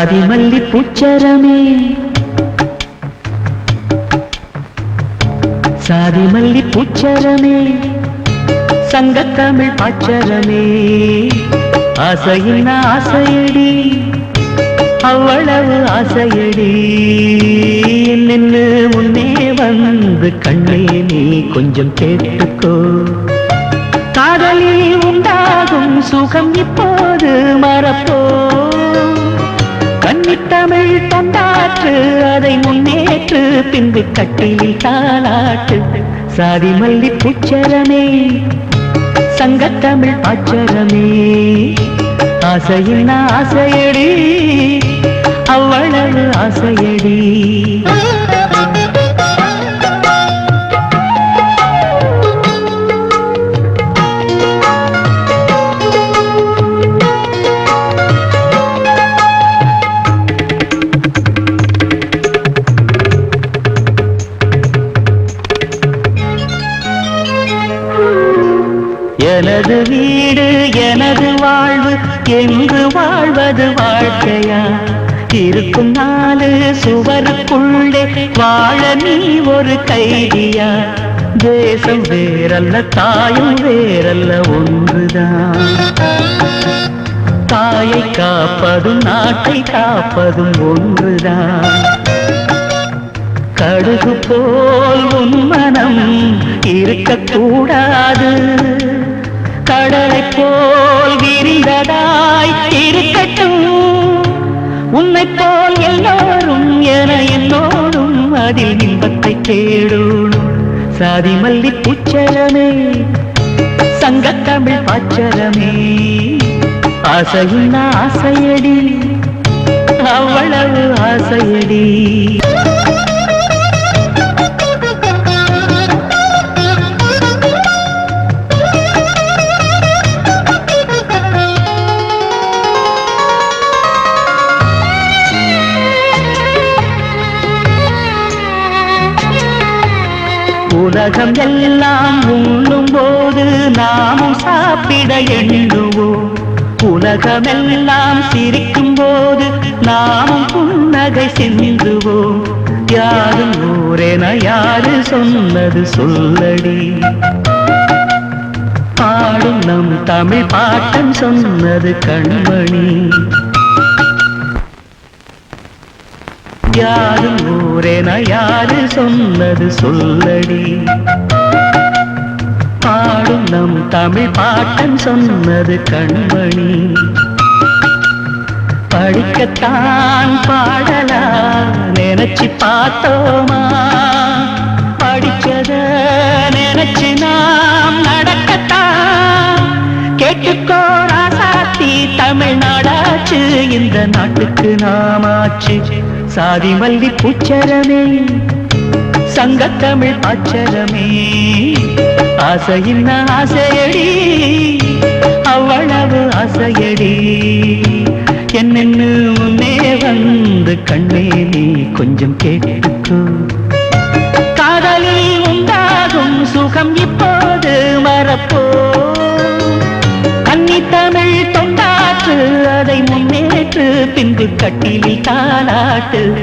ஜாதி மல்லி பூச்சரமே. சாதி மல்லி பூச்சரமே. சங்கத்தமிழ் பாச்சரமே. ஆசையின் ஆசையடி அவ்வளவு ஆசையடி. நின்று முன்னே வந்து கண்ணே நீ கொஞ்சம் கேட்டுக்கோ. காதலி உண்டாகும் சுகம் இப்போ அதை முன்னேற்று பின்பு கட்டியில் தாளாட்டு. சாதி மல்லி பூச்சரமே சங்கத்தமிழ் பாச்சரமே. ஆசையின் ஆசையடி அவ்வளவு ஆசையடி. எனது வீடு எனது வாழ்வு என்று வாழ்வது வாழ்க்கையா? இருக்கும் நாலு சுவருக்குள்ளே வாழ நீ ஒரு கைதியா? தேசம் வேறல்ல தாயும் வேறல்ல ஒன்றுதான். தாயை காப்பதும் நாட்டை காப்பதும் ஒன்றுதான். கடுகு போல் உன் மனம் இருக்கக்கூடாது. கடலை போல் விரிந்ததாய் இருக்கட்டும். உன்னை போல் எல்லோரும் என என்னோடும் அதில் இன்பத்தை தேடும் சாதி மல்லி பூச்சரமே சங்கத்தமிழ் பாச்சரமே ஆசையின் ஆசையடி அவ்வளவு ஆசையடி. உலகம் எல்லாம் உண்ணும் போது நாமும் சாப்பிட எண்ணுவோம். உலகமெல்லாம் சிரிக்கும் போது நாமும் புன்னகை சிந்துவோம். யாரும் ஊரென யாரு சொன்னது சொல்லடி. பாடும் நம் தமிழ் பாட்டம் சொன்னது கண்மணி. யாரும் ஊரென யாரு சொன்னது சொல்லடி? பாடும் நம் தமிழ் பாட்டன் சொன்னது கண்மணி. படிக்கத்தான் பாடலா நினைச்சு பார்த்தோமா? படிச்சத நினைச்சு நாம் நடக்கத்தான். கேட்டுக்கோ ராசாத்தி தமிழ்நாடாச்சு இந்த நாட்டுக்கு நாமாச்சு. சாதி மல்லி புச்சரமே சங்கத்தமிழ் அச்சரமே ஆசையின்ன ஆசையடி அவ்வளவு ஆசையடி. என்னென்னு முன்னே வந்து கண்ணே நீ கொஞ்சம் கேட்டுக்கோ. காதலில் உண்டாகும் சுகம் இப்போது மறப்போ தொண்டாற்று தாலாட்டு.